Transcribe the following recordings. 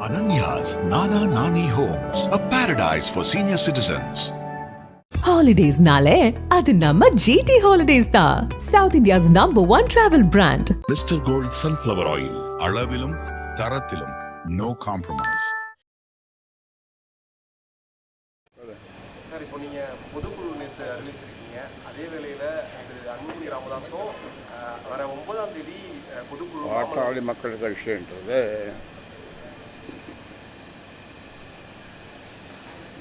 Ananya's Nana Nani Homes, a paradise for senior citizens. ஹாலிடேஸ்னாலே அது நம்ம ஜிடி ஹாலிடேஸ் தான் south India's number one travel brand Mister Gold sunflower oil அளவிலும் தரத்திலும் no compromise sir இப்போ நீங்கள் பொதுக்குழு நேற்று அறிவிச்சிருக்கீங்க. அதே வேளையில் திரு அன்புமணி ராமதாஸும் வர ஒன்பதாம் தேதி பொதுக்குழு பாட்டாளி மக்கள் கட்சின்றது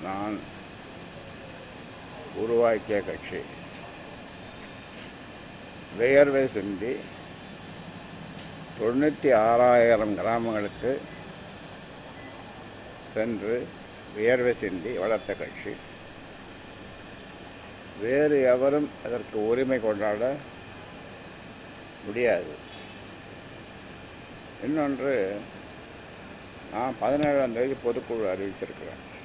நான் உருவாக்கிய கட்சி. வியர்வை சிந்தி தொண்ணூற்றி ஆறாயிரம் கிராமங்களுக்கு சென்று வியர்வை சிந்தி வளர்த்த கட்சி. வேறு எவரும் அதற்கு உரிமை கொண்டாட முடியாது. இன்னொன்று நான் பதினேழாம் தேதி பொதுக்குழு அறிவிச்சிருக்கிறேன்.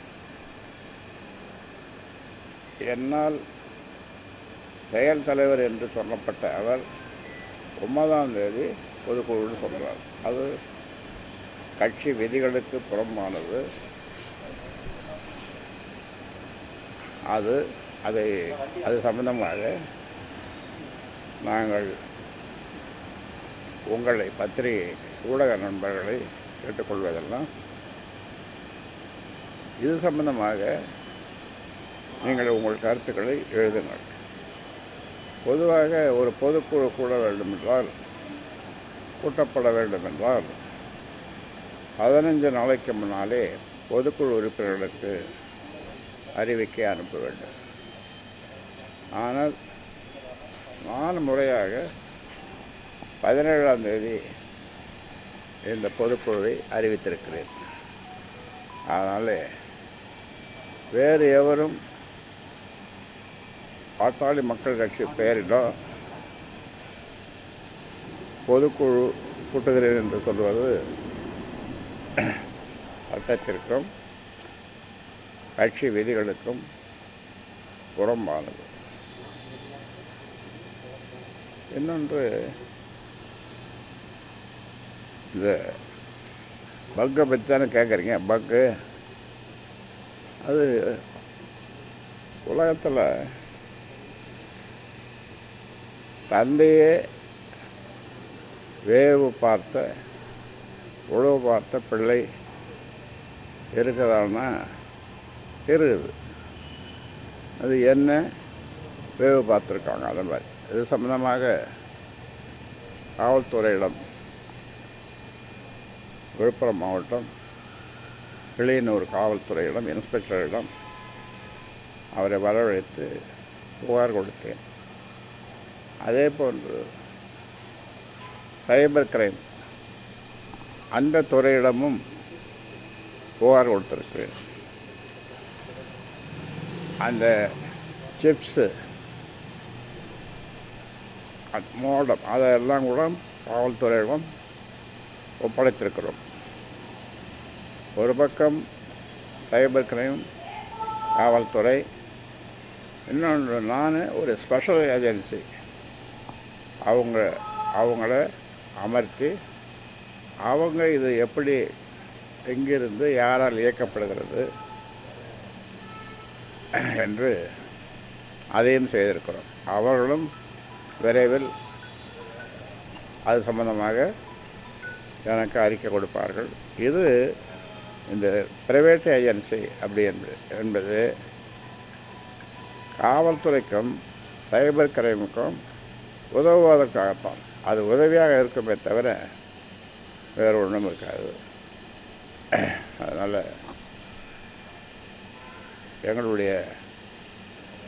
என்னால் செயல் தலைவர் என்று சொல்லப்பட்ட அவர் ஒன்பதாம் தேதி பொதுக்குழுன்னு சொல்கிறார் அது கட்சி விதிகளுக்கு புறம்பானது. அது அதை அது சம்பந்தமாக நாங்கள் உங்களை பத்திரிகை ஊடக நண்பர்களை கேட்டுக்கொள்வதெல்லாம் இது சம்பந்தமாக நீங்கள் உங்கள் கருத்துக்களை எழுதுங்கள். பொதுவாக ஒரு பொதுக்குழு கூட வேண்டுமென்றால் கூட்டப்பட வேண்டுமென்றால் பதினஞ்சு நாளைக்கு முன்னாலே பொதுக்குழு உறுப்பினர்களுக்கு அறிவிக்கை அனுப்ப வேண்டும். ஆனால் நான் முறையாக பதினேழாம் தேதி இந்த பொதுக்குழுவை அறிவித்திருக்கிறேன். அதனால் வேறு எவரும் பாட்டாளி மக்கள் கட்சி பெயரிலோ பொதுக்குழு கூட்டுகிறேன் என்று சொல்வது சட்டத்திற்கும் கட்சி விதிகளுக்கும் புறம்பானது. இன்னொன்று இந்த பக்கை பற்றி தானே கேட்குறீங்க? பக்கு. அது உலகத்தில் தந்தையே வேவு பார்த்த உழவு பார்த்த பிள்ளை இருக்குதான்னா இருக்குது அது என்ன? வேவு பார்த்துருக்காங்க அந்த மாதிரி. இது சம்மந்தமாக காவல்துறையிடம் விழுப்புரம் மாவட்டம் கிளியனூர் காவல்துறையிடம் இன்ஸ்பெக்டரிடம் அவரை வரவழைத்து புகார் கொடுத்தேன். அதே போன்று சைபர் கிரைம் அந்த துறையிடமும் புகார் கொடுத்துருக்கு. அந்த சிப்ஸு மோடம் அதெல்லாம் கூட காவல்துறையிடம் ஒப்படைத்திருக்கிறோம். ஒரு பக்கம் சைபர் கிரைம் காவல்துறை இன்னொன்று நான் ஒரு ஸ்பெஷல் ஏஜென்சி. அவங்க அவங்கள அமர்த்தி அவங்க இது எப்படி எங்கிருந்து யாரால் இயக்கப்படுகிறது என்று அதையும் செய்திருக்கிறோம். அவர்களும் விரைவில் அது சம்பந்தமாக எனக்கு அறிக்கை கொடுப்பார்கள். இது இந்த பிரைவேட் ஏஜென்சி அப்படி என்பது என்பது காவல்துறைக்கும் சைபர் கிரைமுக்கும் உதவுவதற்காகத்தான். அது உதவியாக இருக்குமே தவிர வேறு ஒன்றும் இருக்காது. அதனால் எங்களுடைய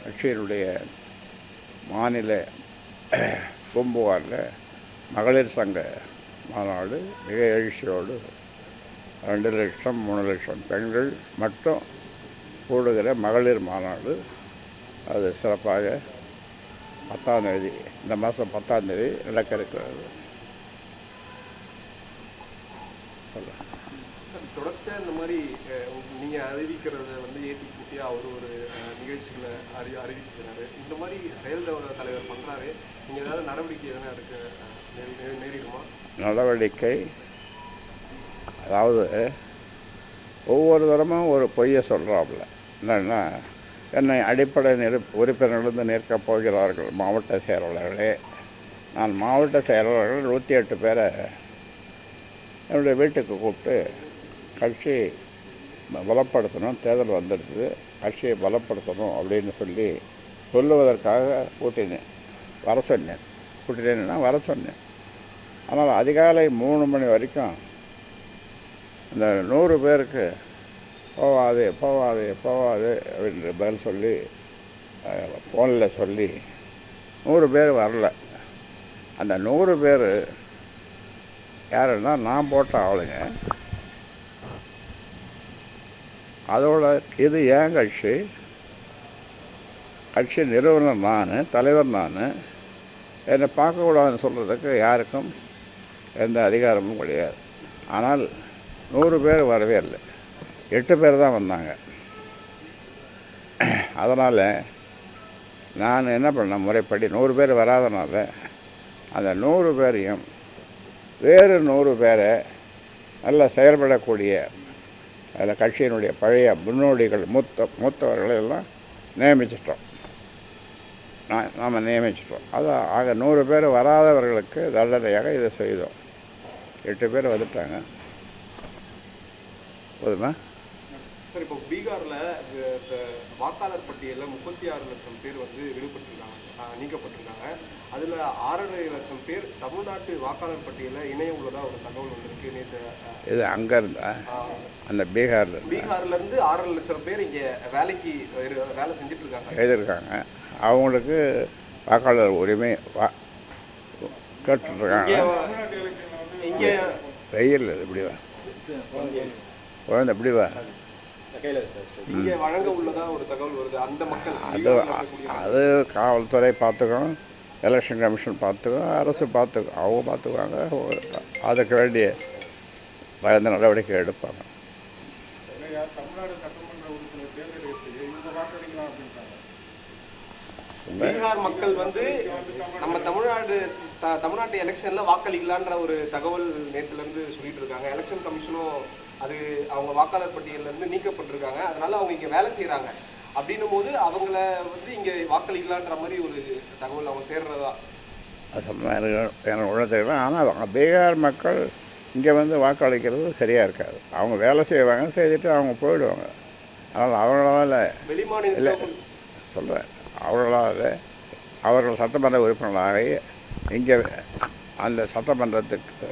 கட்சியினுடைய மாநில பூம்புகாரில் மகளிர் சங்க மாநாடு மிக எழுச்சியோடு ரெண்டு லட்சம் மூணு லட்சம் பெண்கள் மட்டும் கூடுகிற மகளிர் மாநாடு. அது சிறப்பாக பத்தாம் தேதி இந்த மாதம் பத்தாம் தேதி நடக்க இருக்கிறது தொடர்ச்சியாக இந்த மாதிரி நீங்கள் அறிவிக்கிறத வந்து ஏற்றி கூட்டியாக அவர் ஒரு நிகழ்ச்சிகளை அறி அறிவிக்கிறாரு. இந்த மாதிரி செயல் தலைவர் பண்ணுறாரு நீங்கள் ஏதாவது நடவடிக்கை எதனா நேரி- நேரிடுமா? நடவடிக்கை அதாவது ஒவ்வொரு தரமும் ஒரு பொய்யை சொல்கிறாப்புல என்னென்னா என்னை அடிப்படை நிரு உறுப்பினர்களிருந்து நிற்கப் போகிறார்கள் மாவட்ட செயலாளர்களே. நான் மாவட்ட செயலாளர்கள் நூற்றி எட்டு பேரை என்னுடைய வீட்டுக்கு கூப்பிட்டு கட்சி பலப்படுத்தணும் தேர்தல் வந்துடுது கட்சியை பலப்படுத்தணும் அப்படின்னு சொல்லி சொல்லுவதற்காக கூட்டினேன் வர சொன்னேன். கூட்டினேன்னா வர சொன்னேன். ஆனால் அதிகாலை மூணு மணி வரைக்கும் இந்த நூறு பேருக்கு போவாது போவாது போவாது அப்படின்ற பதில் சொல்லி ஃபோனில் சொல்லி நூறு பேர் வரல. அந்த நூறு பேர் யாருன்னா நான் போட்ட ஆளுங்க. அதோட இது ஏன் கட்சி? கட்சி நிறுவனர் நான் தலைவர் நான் என்னை பார்க்கக்கூடாதுன்னு சொல்கிறதுக்கு யாருக்கும் எந்த அதிகாரமும் கிடையாது. ஆனால் நூறு பேர் வரவே இல்லை. எட்டு பேர் தான் வந்தாங்க. அதனால் நான் என்ன பண்ணேன் முறைப்படி நூறு பேர் வராதனால அந்த நூறு பேரையும் வேறு நூறு பேரை நல்லா செயல்படக்கூடிய அதில் கட்சியினுடைய பழைய முன்னோடிகள் மூத்த மூத்தவர்களை எல்லாம் நியமிச்சிட்டோம். நான் நாம் நியமிச்சிட்டோம். அது ஆக நூறு பேர் வராதவர்களுக்கு தண்டனையாக இதை செய்தோம். எட்டு பேர் வந்துட்டாங்க. போதுமா? சார் இப்போ பீகார்ல இந்த வாக்காளர் பட்டியலில் முப்பத்தி ஆறு லட்சம் பேர் வந்து விடுபட்டிருக்காங்க. நீக்கப்பட்டிருக்காங்க. அதுல ஆறரை லட்சம் பேர் தமிழ்நாட்டு வாக்காளர் பட்டியலில் இணைய உள்ளதா ஒரு தகவல் வந்திருக்கு நேற்று இது அங்கே இருந்தா? அந்த பீகாரில் இருந்தா? பீகார்ல இருந்து ஆறரை லட்சம் பேர் இங்க வேலைக்கு வேலை செஞ்சுட்டு இருக்காங்க செய்திருக்காங்க. அவங்களுக்கு வாக்காளர் உரிமை வா கேட்டுருக்காங்க இங்க வெயில் இப்படி வா. குழந்தை இப்படி வா. இங்க வழங்க உள்ளதா ஒரு தகவல் வருது. அந்த மக்கள் அது அது காவல்துறை பார்த்துக்கும் எலெக்ஷன் கமிஷன் பார்த்துக்கும் அரசு பார்த்துக்கும் அவங்க பார்த்துக்குவாங்க அதுக்கு வேண்டிய பயந்த நடவடிக்கை எடுப்பாங்க. பீகார் மக்கள் வந்து நம்ம தமிழ்நாடு த- தமிழ்நாட்டு எலெக்ஷன்ல வாக்களிக்கலான்ற ஒரு தகவல் நேத்துல இருந்து சொல்லிட்டு இருக்காங்க. எலெக்ஷன் கமிஷனும் அது அவங்க வாக்காளர் பட்டியல்ல இருந்து நீக்கப்பட்டிருக்காங்க. அதனால அவங்க இங்க வேலை செய்றாங்க. அப்படின்னும் போது அவங்கள வந்து இங்க வாக்களிக்கலான்ற மாதிரி ஒரு தகவல் அவங்க சேர்றதா? எனக்கு ஒன்றும் தெரியல. ஆனால் பீகார் மக்கள் இங்கே வந்து வாக்களிக்கிறது சரியாக இருக்காது. அவங்க வேலை செய்வாங்க செய்துட்டு அவங்க போயிடுவாங்க. அதனால் அவங்களால வெளிமாநில இல்லை சொல்கிறேன் அவர்களால் அவர்கள் சட்டமன்ற உறுப்பினர்களாகி இங்கே அந்த சட்டமன்றத்துக்கு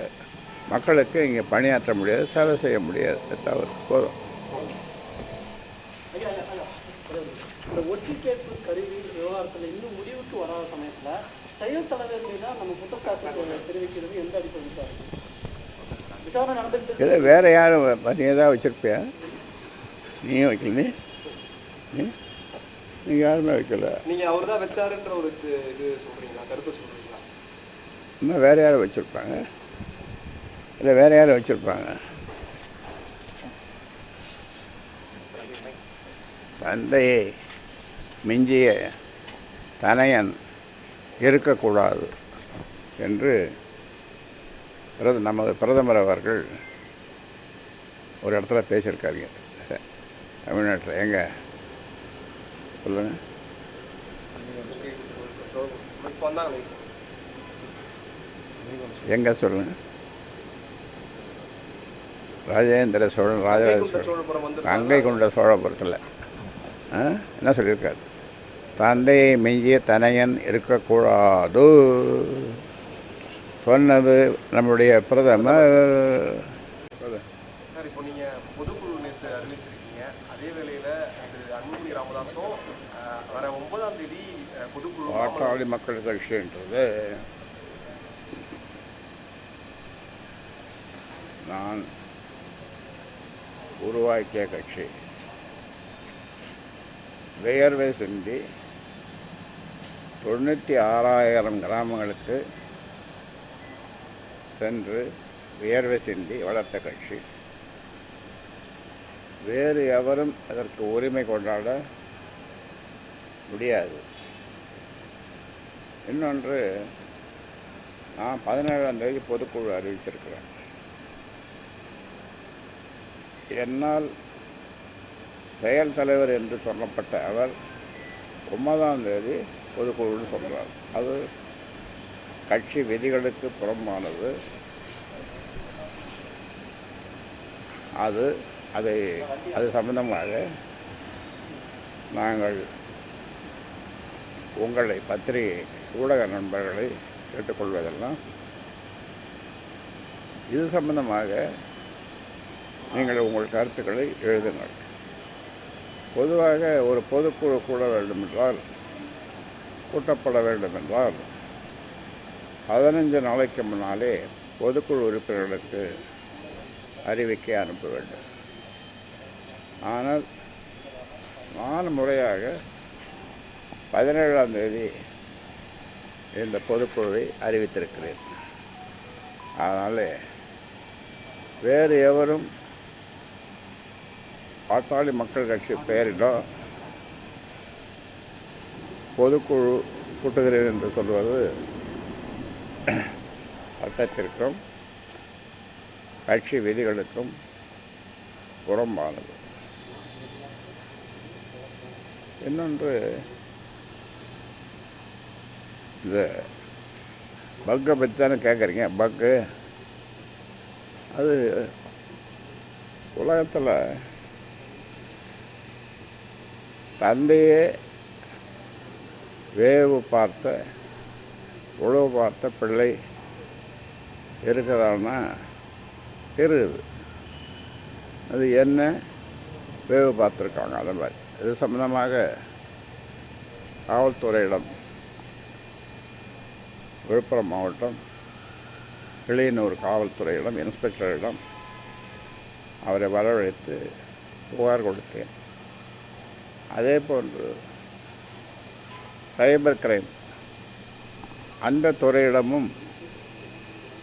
மக்களுக்கு இங்கே பணியாற்ற முடியாது சேவை செய்ய முடியாது. தவிர போதும். இந்த ஒத்திகேட்பு கருவி விவகாரத்தில் இன்னும் முடிவுக்கு வராத சமயத்தில் செயல் தலைவர் மீது தான் நம்ம குற்றச்சாட்டு செ- தெரிவிக்கிறது எந்த அடிப்படை விசாரணை விசாரணை நடந்துகிட்டு இருக்கு. இல்லை வேறு யாரும் நீ ஏதாவது வச்சுருப்பியா? நீயும் வைக்கல நீ? நீ? நீ யாருமே வைக்கல. நீங்க அவர் தான் வச்சாருன்ற ஒரு இது இது சொல்றீங்களா? கருத்து சொல்றீங்களா? இன்னும் வேறு யாரும் வச்சுருப்பாங்க. இல்லை வேறு யாரும் வச்சுருப்பாங்க. தந்தையை மிஞ்சிய தனையன் இருக்கக்கூடாது என்று பிரத நமது பிரதமர் அவர்கள் ஒரு இடத்துல பேசியிருக்காருங்க. தமிழ்நாட்டில். எங்க சொல்லுங்கள் எங்கே சொல்லுங்கள் ராஜேந்திர சோழன் ராஜராஜ சோழன். கங்கை கொண்ட சோழபுரத்தில்? என்ன சொல்லியிருக்காரு? தந்தையை மிஞ்சிய தனையன் இருக்கக்கூடாது. சொன்னது நம்முடைய பிரதமர். சார் இப்போ நீங்க பொதுக்குழு நேற்று அறிவிச்சிருக்கீங்க. அதே வேளையில திரு அன்புமணி ராமதாஸும் அஹ், வர ஒன்பதாம் தேதி பொதுக்குழு பாட்டாளி மக்கள் கட்சின்றது. நான் உருவாக்கிய கட்சி. வியர்வை சிந்தி தொண்ணூற்றி ஆறாயிரம் கிராமங்களுக்கு சென்று வியர்வை சிந்தி வளர்த்த கட்சி. வேறு எவரும் அதற்கு உரிமை கொண்டாட முடியாது. இன்னொன்று நான் பதினேழாம் தேதி பொதுக்குழு அறிவிச்சிருக்கிறேன். என்னால் செயல் தலைவர் என்று சொல்லப்பட்ட அவர் ஒன்பதாம் தேதி பொதுக்குழுன்னு சொல்கிறார் அது கட்சி விதிகளுக்கு புறம்பானது. அது அதை அது சம்பந்தமாக நாங்கள் உங்களை பத்திரிகை ஊடக நண்பர்களை கேட்டுக்கொள்வதெல்லாம் இது சம்பந்தமாக நீங்கள் உங்கள் கருத்துக்களை எழுதுங்கள். பொதுவாக ஒரு பொதுக்குழு கூட வேண்டுமென்றால் கூட்டப்பட வேண்டுமென்றால் பதினஞ்சு நாளைக்கு முன்னாலே பொதுக்குழு உறுப்பினர்களுக்கு அறிவிக்கை அனுப்ப வேண்டும். ஆனால் நான் முறையாக பதினேழாம் தேதி இந்த பொதுக்குழுவை அறிவித்திருக்கிறேன். அதனால் வேறு எவரும் பாட்டாளி மக்கள் கட்சி பெயரிலோ பொதுக்குழு கூட்டுகிறேன் என்று சொல்வது சட்டத்திற்கும் கட்சி விதிகளுக்கும் புறம்பானது. இன்னொன்று இந்த பக்கை பற்றி தானே கேட்குறீங்க? பக்கு. அது உலகத்தில் தந்தையே வேவு பார்த்த உழவு பார்த்த பிள்ளை இருக்குதான்னா இருக்குது அது என்ன? வேவு பார்த்துருக்காங்க அந்த மாதிரி. இது சம்மந்தமாக காவல்துறையிடம் விழுப்புரம் மாவட்டம் கிளியனூர் காவல்துறையிடம் இன்ஸ்பெக்டரிடம் அவரை வரவழைத்து புகார் கொடுத்தேன். அதே போன்று சைபர் கிரைம் அந்த துறையிடமும்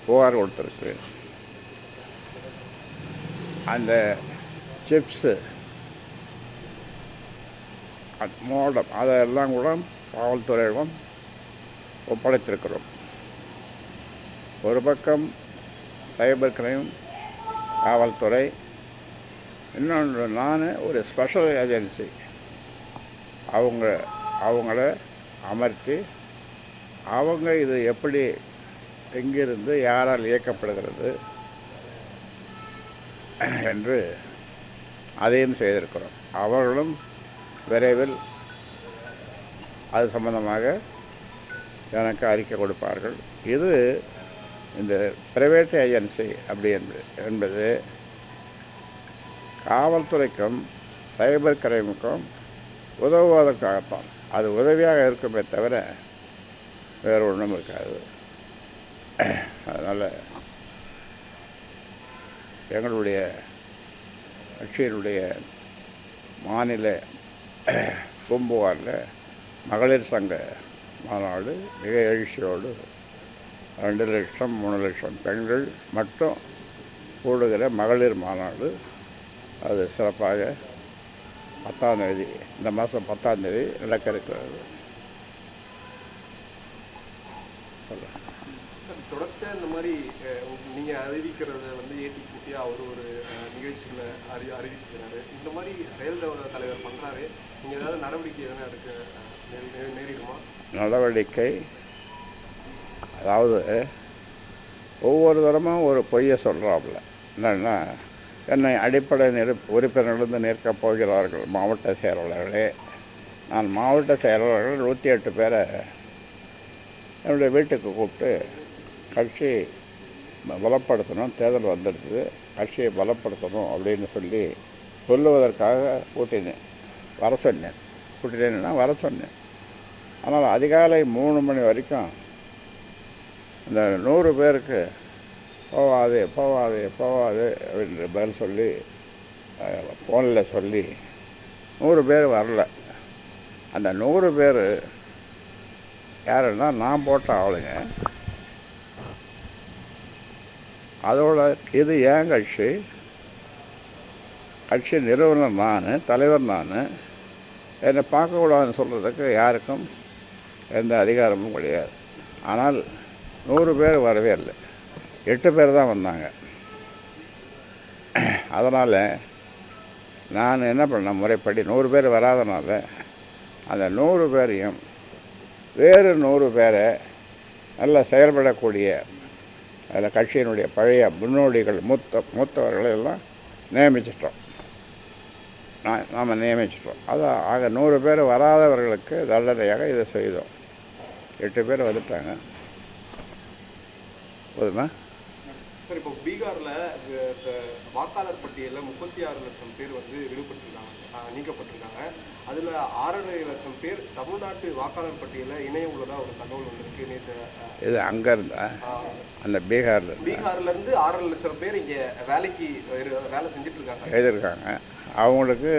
புகார் கொடுத்துருக்கிறேன் அந்த சிப்ஸு மோடம் அதெல்லாம் கூட காவல்துறையிடம் ஒப்படைத்திருக்கிறோம். ஒரு பக்கம் சைபர் கிரைம் காவல்துறை இன்னொன்று நான் ஒரு ஸ்பெஷல் ஏஜென்சி. அவங்க அவங்கள அமர்த்தி அவங்க இது எப்படி எங்கிருந்து யாரால் இயக்கப்படுகிறது என்று அதையும் செய்திருக்கிறோம். அவர்களும் விரைவில் அது சம்பந்தமாக எனக்கு அறிக்கை கொடுப்பார்கள். இது இந்த பிரைவேட் ஏஜென்சி அப்படி என்பது என்பது காவல்துறைக்கும் சைபர் கிரைமுக்கும் உதவுவதற்காகத்தான். அது உதவியாக இருக்குமே தவிர வேறு ஒன்றும் இருக்காது. அதனால் எங்களுடைய கட்சியினுடைய மாநில பூம்புகாரில் மகளிர் சங்க மாநாடு மிக எழுச்சியோடு ரெண்டு லட்சம் மூணு லட்சம் பெண்கள் மட்டும் கூடுகிற மகளிர் மாநாடு. அது சிறப்பாக பத்தாம் தேதி இந்த மாதம் பத்தாம் தேதி நடக்க இருக்கிறது. தொடர்ச்சியாக இந்த மாதிரி அஹ், நீங்க அறிவிக்கிறத வந்து ஏற்றி கூட்டியாக அவர் ஒரு நிகழ்ச்சிகளை அறி அறிவிக்கிறாரு. இந்த மாதிரி செயல் தலைவர் தலைவர் பண்றாரு. நீங்க ஏதாவது நடவடிக்கை எதனா எடுக்க நேரிடுமா? நடவடிக்கை அதாவது ஒவ்வொரு தரமும் ஒரு பொய்யை சொல்கிறாப்புல என்னென்னா என்னை அடிப்படை நிறு உறுப்பினரிலிருந்து நிற்கப் போகிறார்கள் மாவட்ட செயலாளர்களே. நான் மாவட்ட செயலாளர்கள் நூற்றி எட்டு பேரை என்னுடைய வீட்டுக்கு கூப்பிட்டு கட்சி பலப்படுத்தணும் தேர்தல் வந்துடுது கட்சியை பலப்படுத்தணும் அப்படின்னு சொல்லி சொல்லுவதற்காக கூட்டினேன். வர சொன்னேன். கூட்டினேன்னா வர சொன்னேன். ஆனால் அதிகாலை மூணு மணி வரைக்கும் இந்த நூறு பேருக்கு போவாது போவாது போவாது அப்படின்ற பதில் சொல்லி ஃபோனில் சொல்லி நூறு பேர் வரல. அந்த நூறு பேர் யாருன்னா நான் போட்ட ஆளுங்க. அதோட இது ஏன் கட்சி? கட்சி நிறுவனர் நான் தலைவர் நான் என்னை பார்க்கக்கூடாதுன்னு சொல்கிறதுக்கு யாருக்கும் எந்த அதிகாரமும் கிடையாது. ஆனால் நூறு பேர் வரவே இல்லை. எட்டு பேர் தான் வந்தாங்க. அதனால் நான் என்ன பண்ணேன் முறைப்படி நூறு பேர் வராதனால அந்த நூறு பேரையும் வேறு நூறு பேரை நல்லா செயல்படக்கூடிய அதில் கட்சியினுடைய பழைய முன்னோடிகள் மூத்த மூத்தவர்களை எல்லாம் நியமிச்சிட்டோம். நான் நாம் நியமிச்சிட்டோம். அது ஆக நூறு பேர் வராதவர்களுக்கு தண்டனையாக இதை செய்தோம். எட்டு பேர் வந்துட்டாங்க. போதுமா? சார் இப்போ பீகார்ல வாக்காளர் பட்டியலில் முப்பத்தி ஆறு லட்சம் பேர் வந்து விடுபட்டிருக்காங்க. நீக்கப்பட்டிருக்காங்க. அதுல ஆறரை லட்சம் பேர் தமிழ்நாட்டு வாக்காளர் பட்டியலில் இணைய உள்ளதா ஒரு தகவல் வந்திருக்கு நேற்று இது அங்கே இருந்தா? அந்த பீகாரில் இருந்தா? பீகார்ல இருந்து ஆறரை லட்சம் பேர் இங்க வேலைக்கு வேலை செஞ்சுட்டு இருக்காங்க செய்திருக்காங்க. அவங்களுக்கு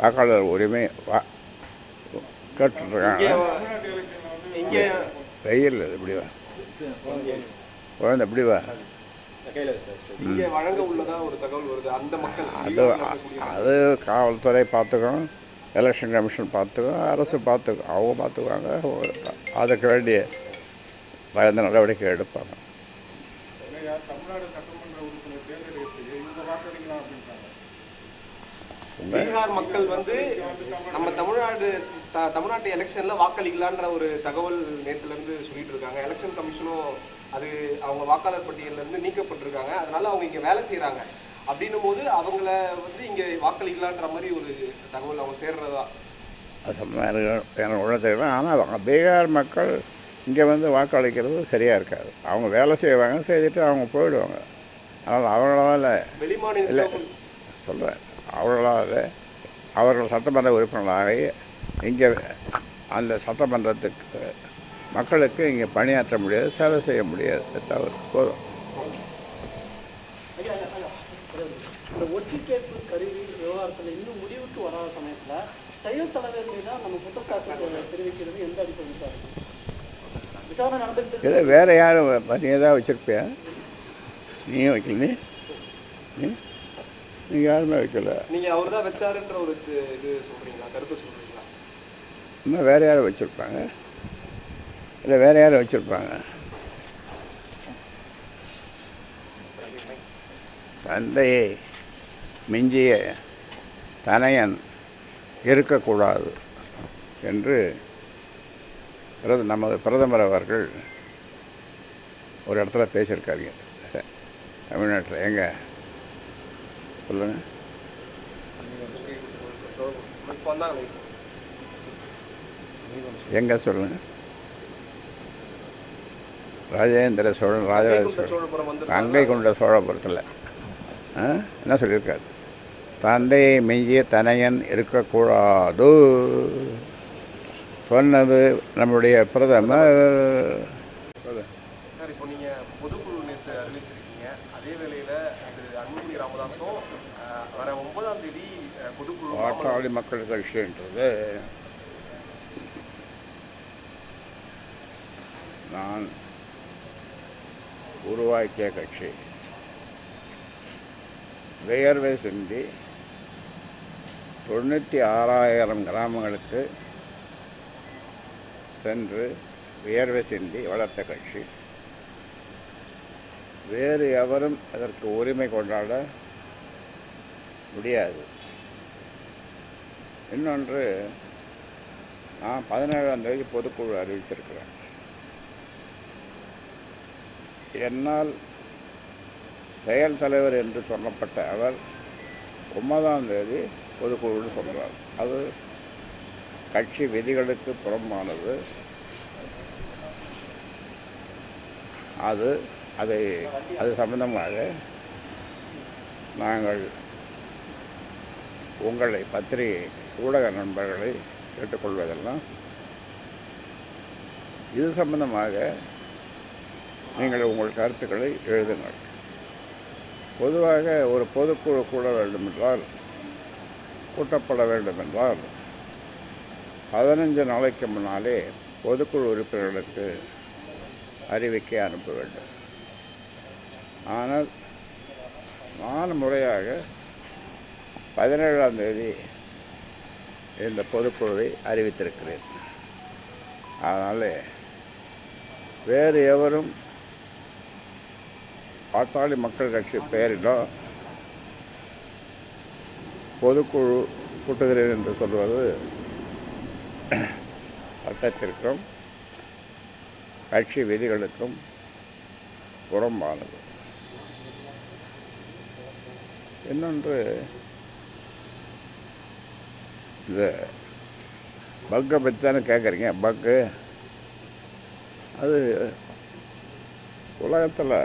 வாக்காளர் உரிமை வா கேட்டுருக்காங்க இங்க வெயில் இப்படி வா. குழந்தை இப்படி வா. இங்க வழங்க உள்ளதா ஒரு தகவல் வருது. அந்த மக்கள் அது அது காவல்துறை பார்த்துக்கும் எலெக்ஷன் கமிஷன் பார்த்துக்கும் அரசு பார்த்துக்கும் அவங்க பார்த்துக்குவாங்க அதுக்கு வேண்டிய பயந்த நடவடிக்கை எடுப்பாங்க. பீகார் மக்கள் வந்து நம்ம தமிழ்நாடு தமிழ்நாட்டு எலெக்ஷன்ல வாக்களிக்கலான்ற ஒரு தகவல் நேத்துல இருந்து சொல்லிட்டு இருக்காங்க. எலெக்ஷன் கமிஷனும் அது அவங்க வாக்காளர் பட்டியல்ல இருந்து நீக்கப்பட்டிருக்காங்க. அதனால அவங்க இங்க வேலை செய்றாங்க. அப்படின்னும் போது அவங்கள வந்து இங்க வாக்களிக்கலான்ற மாதிரி ஒரு தகவல் அவங்க சேர்றதா? ஒன்றும் தெரியல. ஆனால் பீகார் மக்கள் இங்கே வந்து வாக்களிக்கிறது சரியாக இருக்காது. அவங்க வேலை செய்வாங்க செய்துட்டு அவங்க போயிடுவாங்க. அதனால் அவங்களால வெளிமாநில சொல்கிறேன் அவர்களால் அவர்கள் சட்டமன்ற உறுப்பினர்களாகி இங்கே அந்த சட்டமன்றத்துக்கு மக்களுக்கு இங்கே பணியாற்ற முடியாது சேவை செய்ய முடியாது. தவிர போதும். இந்த ஒத்திகேட்பு கருவி விவகாரத்தில் இன்னும் முடிவுக்கு வராத சமயத்துல செயல் தலைவர் மீது நம்ம குற்றச்சாட்டு செ- தெரிவிக்கிறது எந்த அடிப்படை விசாரணை விசாரணை நடந்துகிட்டு இதை இருக்கு. வேறு யாரும் நீ ஏதாவது வச்சுருப்பியா? நீயும் வைக்கல நீ? நீ? நீ யாருமே வைக்கல. நீங்க அவர் தான் வச்சாருன்ற ஒரு இது இது சொல்றீங்களா? கருத்து சொல்றீங்களா? இன்னும் வேறு யாரும் வச்சுருப்பாங்க? இல்லை வேறு யாரும் வச்சுருப்பாங்க தந்தையை மிஞ்சிய தனையன் இருக்கக்கூடாது என்று பிரத நமது பிரதமர் அவர்கள் ஒரு இடத்துல பேசியிருக்காருங்க தமிழ்நாட்டில் எங்கே சொல்லுங்கள் எங்கே சொல்லுங்கள் ராஜேந்திர சோழன் ராஜராஜ சோழன். கங்கை கொண்ட சோழபுரத்தில்? என்ன சொல்லியிருக்காரு? தந்தையை மிஞ்சிய தனையன் இருக்கக்கூடாது. சொன்னது நம்முடைய பிரதமர். சார் இப்போ நீங்க பொதுக்குழு நேற்று அறிவிச்சிருக்கீங்க. அதே வேளையில திரு அன்புமணி ராமதாஸும் அஹ், வர ஒன்பதாம் தேதி பொதுக்குழு பாட்டாளி மக்கள் கட்சின்றது. நான் உருவாக்கிய கட்சி. வியர்வை சிந்தி தொண்ணூற்றி ஆறாயிரம் கிராமங்களுக்கு சென்று வியர்வை சிந்தி வளர்த்த கட்சி. வேறு எவரும் அதற்கு உரிமை கொண்டாட முடியாது. இன்னொன்று நான் பதினேழாம் தேதி பொதுக்குழு அறிவிச்சிருக்கிறேன். என்னால் செயல் தலைவர் என்று சொல்லப்பட்ட அவர் ஒன்பதாம் தேதி பொதுக்குழுன்னு சொல்கிறார் அது கட்சி விதிகளுக்கு புறம்பானது. அது அதை அது சம்பந்தமாக நாங்கள் உங்களை பத்திரிகை ஊடக நண்பர்களை கேட்டுக்கொள்வதெல்லாம் இது சம்பந்தமாக நீங்கள் உங்கள் கருத்துக்களை எழுதுங்கள். பொதுவாக ஒரு பொதுக்குழு கூட வேண்டுமென்றால் கூட்டப்பட வேண்டுமென்றால் பதினஞ்சு நாளைக்கு முன்னாலே பொதுக்குழு உறுப்பினர்களுக்கு அறிவிக்கை அனுப்ப வேண்டும். ஆனால் நான் முறையாக பதினேழாம் தேதி இந்த பொதுக்குழுவை அறிவித்திருக்கிறேன். அதனால் வேறு எவரும் பாட்டாளி மக்கள் கட்சி பெயரிலோ பொதுக்குழு கூட்டுகிறேன் என்று சொல்வது சட்டத்திற்கும் கட்சி விதிகளுக்கும் புறம்பானது. இன்னொன்று இந்த பக்கை பற்றி தானே கேட்குறீங்க? பக்கு? அது உலகத்தில்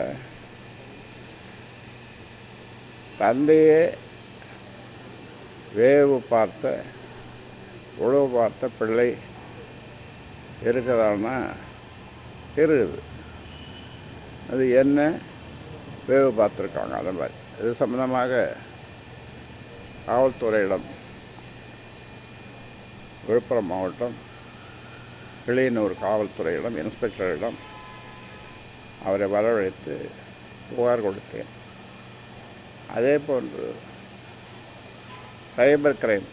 தந்தையே வேவு பார்த்த உழவு பார்த்த பிள்ளை இருக்குதான்னா இருக்குது அது என்ன? வேவு பார்த்துருக்காங்க அந்த மாதிரி. இது சம்மந்தமாக காவல்துறையிடம் விழுப்புரம் மாவட்டம் கிளியனூர் காவல்துறையிடம் இன்ஸ்பெக்டரிடம் அவரை வரவழைத்து புகார் கொடுத்தேன். அதே போன்று சைபர் கிரைம்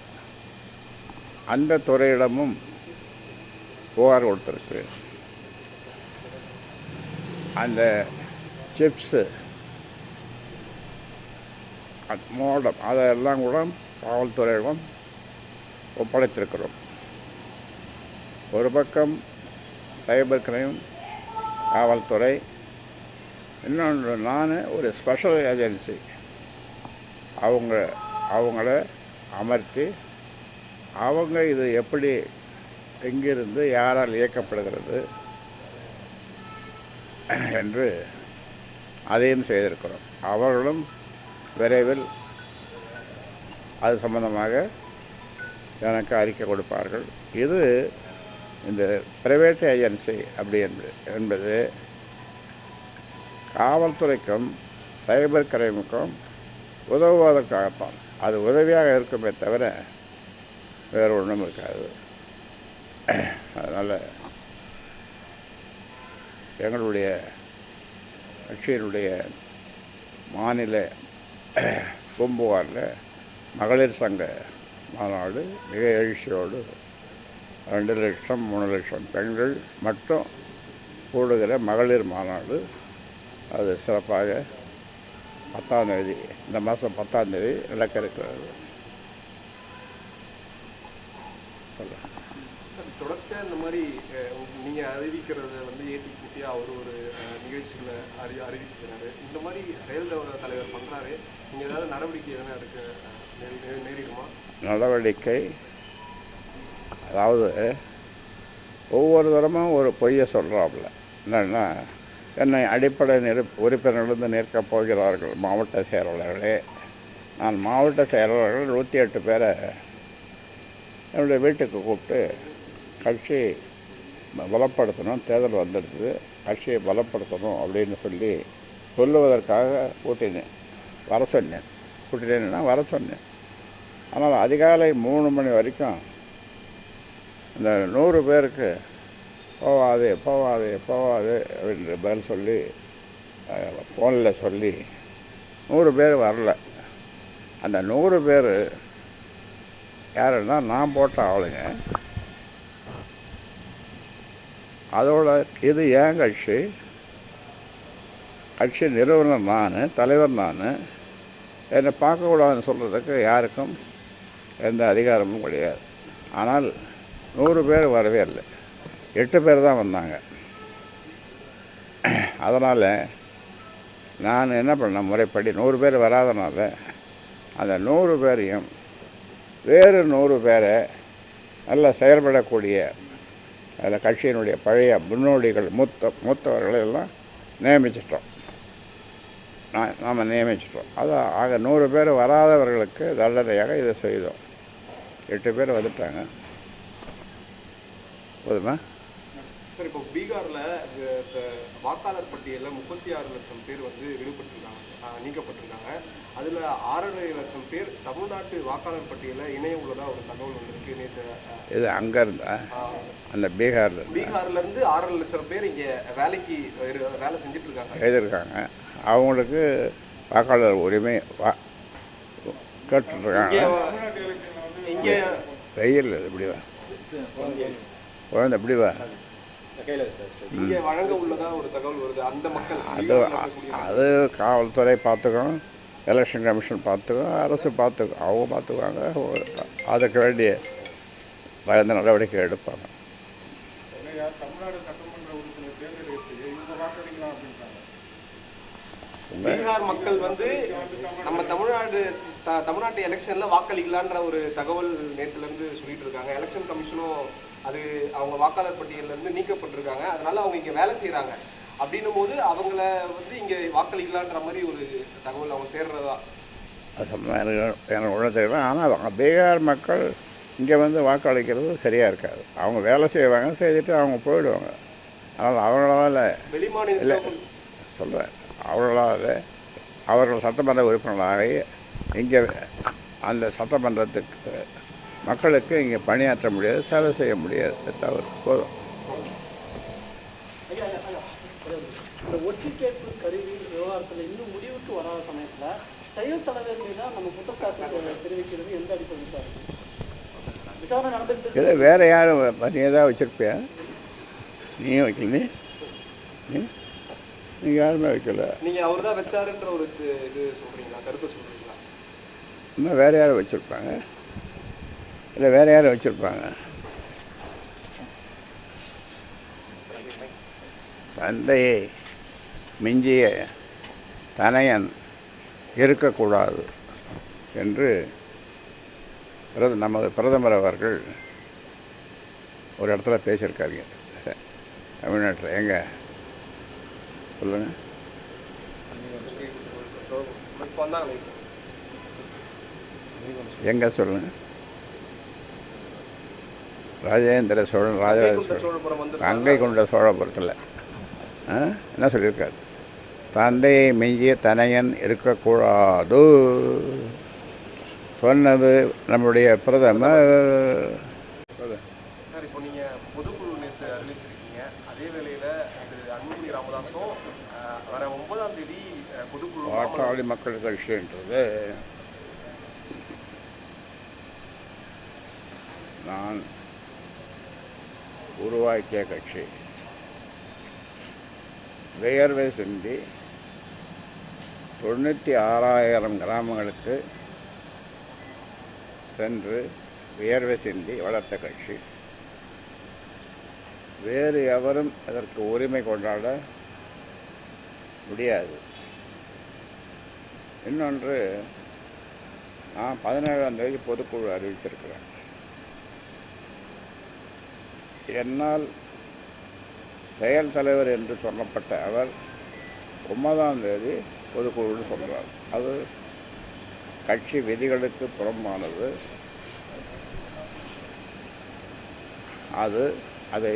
அந்த துறையிடமும் புகார் கொடுத்துருக்கு. அந்த சிப்ஸு மோடம் அதெல்லாம் கூட காவல்துறையிடம் ஒப்படைத்திருக்கிறோம். ஒரு பக்கம் சைபர் கிரைம் காவல்துறை இன்னொன்று நான் ஒரு ஸ்பெஷல் ஏஜென்சி. அவங்க அவங்கள அமர்த்தி அவங்க இது எப்படி எங்கிருந்து யாரால் இயக்கப்படுகிறது என்று அதையும் செய்திருக்கிறோம். அவர்களும் விரைவில் அது சம்பந்தமாக எனக்கு அறிக்கை கொடுப்பார்கள். இது இந்த பிரைவேட் ஏஜென்சி அப்படி என்பது என்பது காவல்துறைக்கும் சைபர் கிரைமுக்கும் உதவுவதற்காகத்தான். அது உதவியாக இருக்குமே தவிர வேறு ஒன்றும் இருக்காது. அதனால் எங்களுடைய கட்சியினுடைய மாநில பூம்புகாரில் மகளிர் சங்க மாநாடு மிக எழுச்சியோடு ரெண்டு லட்சம் மூணு லட்சம் பெண்கள் மட்டும் கூடுகிற மகளிர் மாநாடு. அது சிறப்பாக பத்தாம் தேதி இந்த மாதம் பத்தாம் தேதி நடக்க இருக்கிறது தொடர்ச்சியாக இந்த மாதிரி அஹ், நீங்க அறிவிக்கிறத வந்து ஏற்றி கூட்டியாக அவர் ஒரு நிகழ்ச்சிகளை அறி அறிவிக்கிறாரு. இந்த மாதிரி செயல் தலைவர் பண்றாரு. நீங்க ஏதாவது நடவடிக்கை எதனா எடுக்க நேரிடுமா? நடவடிக்கை அதாவது ஒவ்வொரு தரமும் ஒரு பொய்யை சொல்கிறாப்புல என்னென்னா என்னை அடிப்படை நிரு உறுப்பினரிலிருந்து நிற்கப் போகிறார்கள் மாவட்ட செயலாளர்களே. நான் மாவட்ட செயலாளர்கள் நூற்றி எட்டு பேரை என்னுடைய வீட்டுக்கு கூப்பிட்டு கட்சி பலப்படுத்தணும் தேர்தல் வந்துடுது கட்சியை பலப்படுத்தணும் அப்படின்னு சொல்லி சொல்லுவதற்காக கூட்டினேன். வர சொன்னேன். கூட்டினேன்னா வர சொன்னேன். ஆனால் அதிகாலை மூணு மணி வரைக்கும் இந்த நூறு பேருக்கு போவாது போவாது போவாது அப்படின்ற பதில் சொல்லி ஃபோனில் சொல்லி நூறு பேர் வரல. அந்த நூறு பேர் யாருன்னா நான் போட்ட ஆளுங்க. அதோட இது ஏன் கட்சி? கட்சி நிறுவனர் நான் தலைவர் நான் என்னை பார்க்கக்கூடாதுன்னு சொல்கிறதுக்கு யாருக்கும் எந்த அதிகாரமும் கிடையாது. ஆனால் நூறு பேர் வரவே இல்லை. எட்டு பேர் தான் வந்தாங்க. அதனால் நான் என்ன பண்ணேன் முறைப்படி நூறு பேர் வராதனால அந்த நூறு பேரையும் வேறு நூறு பேரை நல்லா செயல்படக்கூடிய அதில் கட்சியினுடைய பழைய முன்னோடிகள் மூத்த மூத்தவர்களை எல்லாம் நியமிச்சிட்டோம். நான் நாம் நியமிச்சிட்டோம். அது ஆக நூறு பேர் வராதவர்களுக்கு தண்டனையாக இதை செய்தோம். எட்டு பேர் வந்துட்டாங்க. போதுமா? சார் இப்போ பீகார்ல வாக்காளர் பட்டியலில் முப்பத்தி ஆறு லட்சம் பேர் வந்து விடுபட்டிருக்காங்க. நீக்கப்பட்டிருக்காங்க. அதுல ஆறரை லட்சம் பேர் தமிழ்நாட்டு வாக்காளர் பட்டியலில் இணைய உள்ளதா ஒரு தகவல் வந்திருக்கு நேற்று இது அங்கே இருந்தா? அந்த பீகாரில் இருந்தா? பீகார்ல இருந்து ஆறரை லட்சம் பேர் இங்க வேலைக்கு வேலை செஞ்சுட்டு இருக்காங்க செய்திருக்காங்க. அவங்களுக்கு வாக்காளர் உரிமை வா கேட்டுருக்காங்க இங்க வெயில் இப்படி வா. குழந்தை இப்படி வா. அது அது காவல்துறை பார்த்துக்கணும் எலெக்ஷன் கமிஷன் பார்த்துக்கும் அரசு பார்த்துக்கும் அவங்க பார்த்துக்குவாங்க அதுக்கு வேண்டிய பயந்த நடவடிக்கை எடுப்பாங்க. பீகார் மக்கள் வந்து நம்ம தமிழ்நாடு த- தமிழ்நாட்டு எலெக்ஷன்ல வாக்களிக்கலான்ற ஒரு தகவல் நேத்துல இருந்து சொல்லிட்டு இருக்காங்க. எலெக்ஷன் கமிஷனும் அது அவங்க வாக்காளர் பட்டியல்ல இருந்து நீக்கப்பட்டிருக்காங்க. அதனால அவங்க இங்க வேலை செய்றாங்க. அப்படின்னும் போது அவங்கள வந்து இங்க வாக்களிக்கலான்ற மாதிரி ஒரு தகவல் அவங்க சேர்றதா? எனக்கு ஒன்றும் தெரியும் ஆனால் பீகார் மக்கள் இங்கே வந்து வாக்களிக்கிறது சரியாக இருக்காது. அவங்க வேலை செய்வாங்க செய்துட்டு அவங்க போயிடுவாங்க. அதனால் அவங்களால இல்லை வெளிமாநில சொல்கிறேன் அவர்களால் அவர்கள் சட்டமன்ற உறுப்பினர்களாகி இங்கே அந்த சட்டமன்றத்துக்கு மக்களுக்கு இங்கே பணியாற்ற முடியாது சேவை செய்ய முடியாது. தவிர போதும். இந்த ஒத்திகேட்பு கருவி விவகாரத்தில் இன்னும் முடிவுக்கு வராத சமயத்தில் செயல் தலைவர் மீது நம்ம குற்றச்சாட்டு செ- தெரிவிக்கிறது எந்த அடிப்படையில் சார் விசாரணை நடந்துட்டு இருக்கு. இதில் வேறு யாரும் நீ ஏதாவது வச்சுருப்பியா? நீயும் வைக்கல நீ? நீ? நீ யாருமே வைக்கல. நீங்க அவர் தான் வச்சாருன்ற ஒரு இது இது சொல்றீங்களா? கருத்தை சொல்றீங்களா? இன்னும் வேறு யாரும் வச்சுருப்பாங்க. இல்லை வேறு யாரும் வச்சுருப்பாங்க. தந்தையை மிஞ்சிய தனையன் இருக்கக்கூடாது என்று பிரத நமது பிரதமர் அவர்கள் ஒரு இடத்துல பேசியிருக்காருங்க. தமிழ்நாட்டில். எங்க சொல்லுங்கள். எங்கே சொல்லுங்கள் ராஜேந்திர சோழன் ராஜராஜ சோழன். கங்கை கொண்ட சோழபுரத்தில்? என்ன சொல்லியிருக்காரு? தந்தையை மிஞ்சிய தனையன் இருக்கக்கூடாது. சொன்னது நம்முடைய பிரதமர். சார் இப்போ நீங்க பொதுக்குழு நேற்று அறிவிச்சிருக்கீங்க. அதே வேளையில திரு அன்புமணி ராமதாஸும் அஹ், வர ஒன்பதாம் தேதி பொதுக்குழு பாட்டாளி மக்கள் கட்சின்றது. நான் உருவாக்கிய கட்சி. வியர்வை சிந்தி தொண்ணூற்றி ஆறாயிரம் கிராமங்களுக்கு சென்று வியர்வை சிந்தி வளர்த்த கட்சி. வேறு எவரும் அதற்கு உரிமை கொண்டாட முடியாது. இன்னொன்று நான் பதினேழாம் தேதி பொதுக்குழு அறிவிச்சிருக்கிறேன். என்னால் செயல் தலைவர் என்று சொல்லப்பட்ட அவர் ஒன்பதாம் தேதி பொதுக்குழுன்னு சொல்கிறார் அது கட்சி விதிகளுக்கு புறம்பானது. அது அதை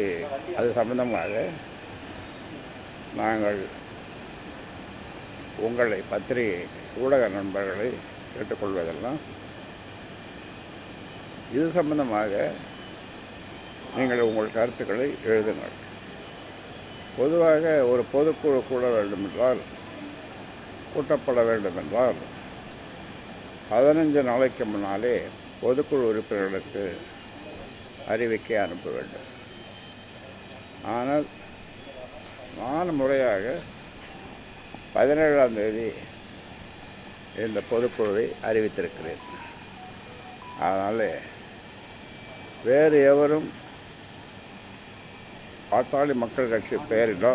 அது சம்பந்தமாக நாங்கள் உங்களை பத்திரிகை ஊடக நண்பர்களை கேட்டுக்கொள்வதெல்லாம் இது சம்பந்தமாக நீங்கள் உங்கள் கருத்துக்களை எழுதுங்கள் பொதுவாக ஒரு பொதுக்குழு கூட வேண்டுமென்றால் கூட்டப்பட வேண்டுமென்றால் பதினஞ்சு நாளைக்கு முன்னாலே பொதுக்குழு உறுப்பினர்களுக்கு அறிவிக்கை அனுப்ப வேண்டும். ஆனால் நான் முறையாக பதினேழாம் தேதி இந்த பொதுக்குழுவை அறிவித்திருக்கிறேன். அதனால் வேறு எவரும் பாட்டாளி மக்கள் கட்சி பெயரிலோ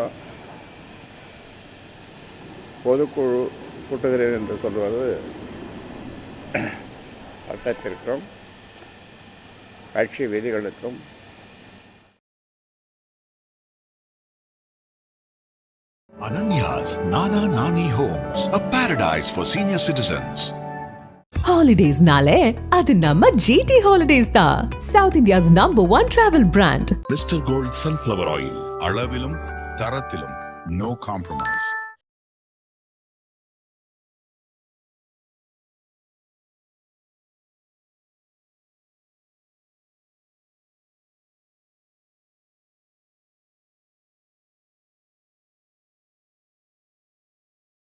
பொதுக்குழு கூட்டுகிறேன் என்று சொல்வது சட்டத்திற்கும் கட்சி விதிகளுக்கும் Ananya's Nana Nani Homes, a paradise for senior citizens. ஹாலிடேஸ்னாலே அது நம்ம ஜிடி ஹாலிடேஸ் தான். South India's number one travel brand Mister Gold sunflower oil அளவிலும் தரத்திலும் நோ காம்ப்ரமைஸ்